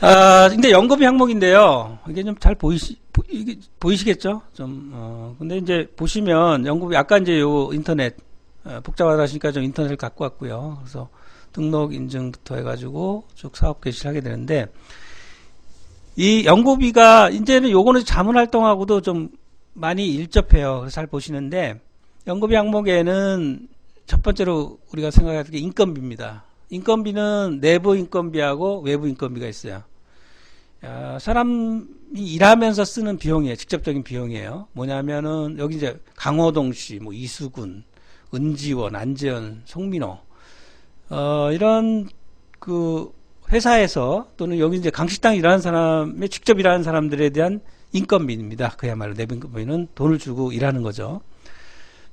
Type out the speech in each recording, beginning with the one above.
아, 근데 연금이 항목인데요. 이게 좀 잘 보이시, 보, 이게 보이시겠죠? 좀, 어, 근데 이제 보시면 연금이 아까 이제 요 인터넷, 어, 복잡하다 하시니까 좀 인터넷을 갖고 왔고요. 그래서 등록 인증부터 해가지고 쭉 사업 개시를 하게 되는데, 이 연구비가 이제는 요거는 자문 활동하고도 좀 많이 일접해요. 잘 보시는데, 연구비 항목에는 첫 번째로 우리가 생각할 게 인건비입니다. 인건비는 내부 인건비하고 외부 인건비가 있어요. 아, 사람이 일하면서 쓰는 비용이에요. 직접적인 비용이에요. 뭐냐면은 여기 이제 강호동 씨, 뭐 이수근, 은지원, 안재현, 송민호 어, 이런 그 회사에서 또는 여기 이제 강식당 일하는 사람의 직접 일하는 사람들에 대한 인건비입니다. 그야말로 내부 인건비는 돈을 주고 일하는 거죠.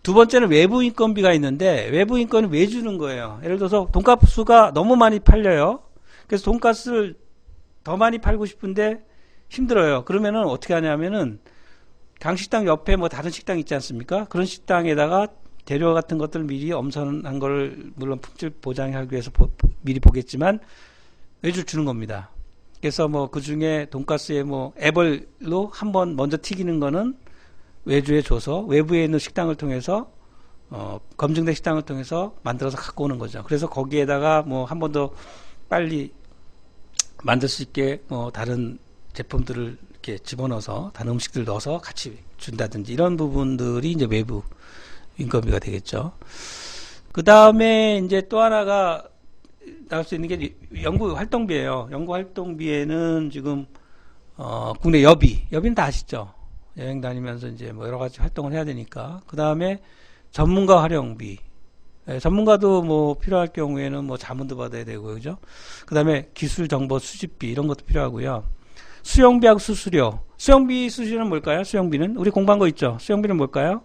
두 번째는 외부 인건비가 있는데 외부 인건은 왜 주는 거예요? 예를 들어서 돈가스가 너무 많이 팔려요. 그래서 돈가스를 더 많이 팔고 싶은데 힘들어요. 그러면은 어떻게 하냐면은 강식당 옆에 뭐 다른 식당 있지 않습니까? 그런 식당에다가 재료 같은 것들 미리 엄선한 걸 물론 품질 보장하기 위해서 보, 미리 보겠지만 외주 주는 겁니다. 그래서 뭐 그 중에 돈가스에 뭐 애벌로 한 번 먼저 튀기는 거는 외주에 줘서 외부에 있는 식당을 통해서 어, 검증된 식당을 통해서 만들어서 갖고 오는 거죠. 그래서 거기에다가 뭐 한 번 더 빨리 만들 수 있게 뭐 다른 제품들을 이렇게 집어넣어서 다른 음식들 넣어서 같이 준다든지 이런 부분들이 이제 외부 인건비가 되겠죠. 그 다음에 이제 또 하나가 나올 수 있는 게 연구 활동비예요. 연구 활동비에는 지금 어, 국내 여비, 여비는 다 아시죠? 여행 다니면서 이제 뭐 여러 가지 활동을 해야 되니까. 그 다음에 전문가 활용비. 예, 전문가도 뭐 필요할 경우에는 뭐 자문도 받아야 되고, 그죠? 그 다음에 기술 정보 수집비 이런 것도 필요하고요. 수영비하고 수수료. 수영비, 수수료는 뭘까요? 수영비는? 우리 공부한 거 있죠? 수영비는 뭘까요?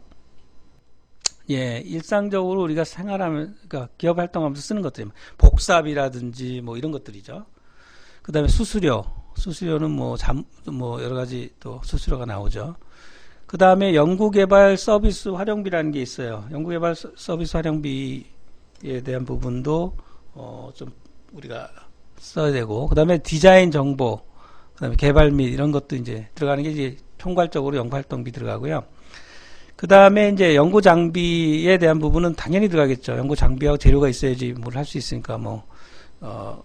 예, 일상적으로 우리가 생활하면, 그러니까 기업 활동하면서 쓰는 것들, 복사비라든지 뭐 이런 것들이죠. 그 다음에 수수료. 수수료는 뭐, 잠, 뭐, 여러 가지 또 수수료가 나오죠. 그 다음에 연구개발 서비스 활용비라는 게 있어요. 연구개발 서비스 활용비에 대한 부분도, 어, 좀 우리가 써야 되고, 그 다음에 디자인 정보, 그 다음에 개발 및 이런 것도 이제 들어가는 게 이제 총괄적으로 연구활동비 들어가고요. 그 다음에 이제 연구 장비에 대한 부분은 당연히 들어가겠죠. 연구 장비하고 재료가 있어야지 뭘 할 수 있으니까 뭐, 어,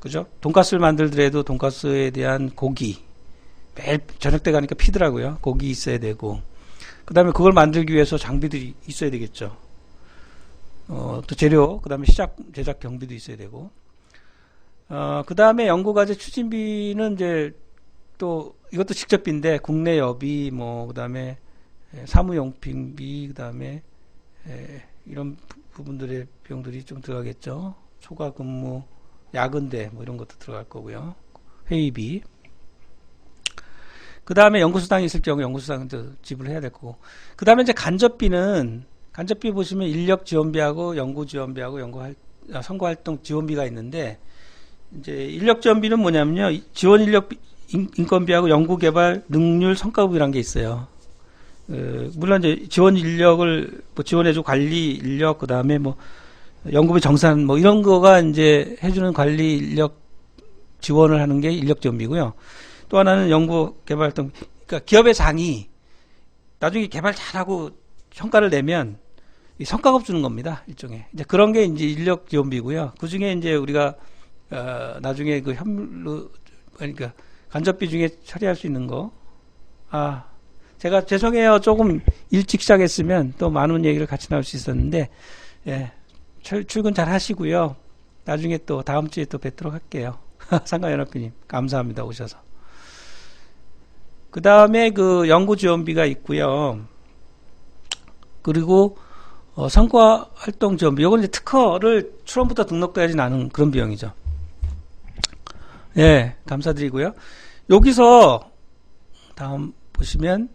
그죠? 돈가스를 만들더라도 돈가스에 대한 고기. 매일 저녁 때 가니까 피더라고요. 고기 있어야 되고. 그 다음에 그걸 만들기 위해서 장비들이 있어야 되겠죠. 어, 또 재료, 그 다음에 시작, 제작 경비도 있어야 되고. 어, 그 다음에 연구과제 추진비는 이제 또 이것도 직접비인데 국내 여비, 뭐, 그 다음에 사무용品비, 그 다음에 이런 부분들의 비용들이 좀 들어가겠죠. 초과 근무, 야근대 뭐 이런 것도 들어갈 거고요. 회의비. 그 다음에 연구수당이 있을 경우 연구수당도 지불해야 될 거고. 그 다음에 이제 간접비는 간접비 보시면 인력 지원비하고 연구 지원비하고 연구 할, 아, 선거 활동 지원비가 있는데 이제 인력 지원비는 뭐냐면요. 지원 인력 인건비하고 연구 개발 능률 성과급이라는 게 있어요. 어, 물론 이제 지원 인력을 뭐 지원해주고 관리 인력 그 다음에 뭐 연구비 정산 뭐 이런 거가 이제 해주는 관리 인력 지원을 하는 게 인력 지원비고요. 또 하나는 연구 개발 활동 그러니까 기업의 장이 나중에 개발 잘하고 성과를 내면 이 성과급 주는 겁니다. 일종의 이제 그런 게 이제 인력 지원비고요. 그 중에 이제 우리가 어, 나중에 그 현물로 그러니까 간접비 중에 처리할 수 있는 거. 아 제가 죄송해요. 조금 일찍 시작했으면 또 많은 얘기를 같이 나올 수 있었는데 예, 출, 출근 잘 하시고요. 나중에 또 다음 주에 또 뵙도록 할게요. 상가연합회님 감사합니다 오셔서. 그 다음에 그 연구 지원비가 있고요. 그리고 어, 성과 활동 지원비. 이건 이제 특허를 처음부터 등록돼야지 나는 그런 비용이죠. 예, 감사드리고요. 여기서 다음 보시면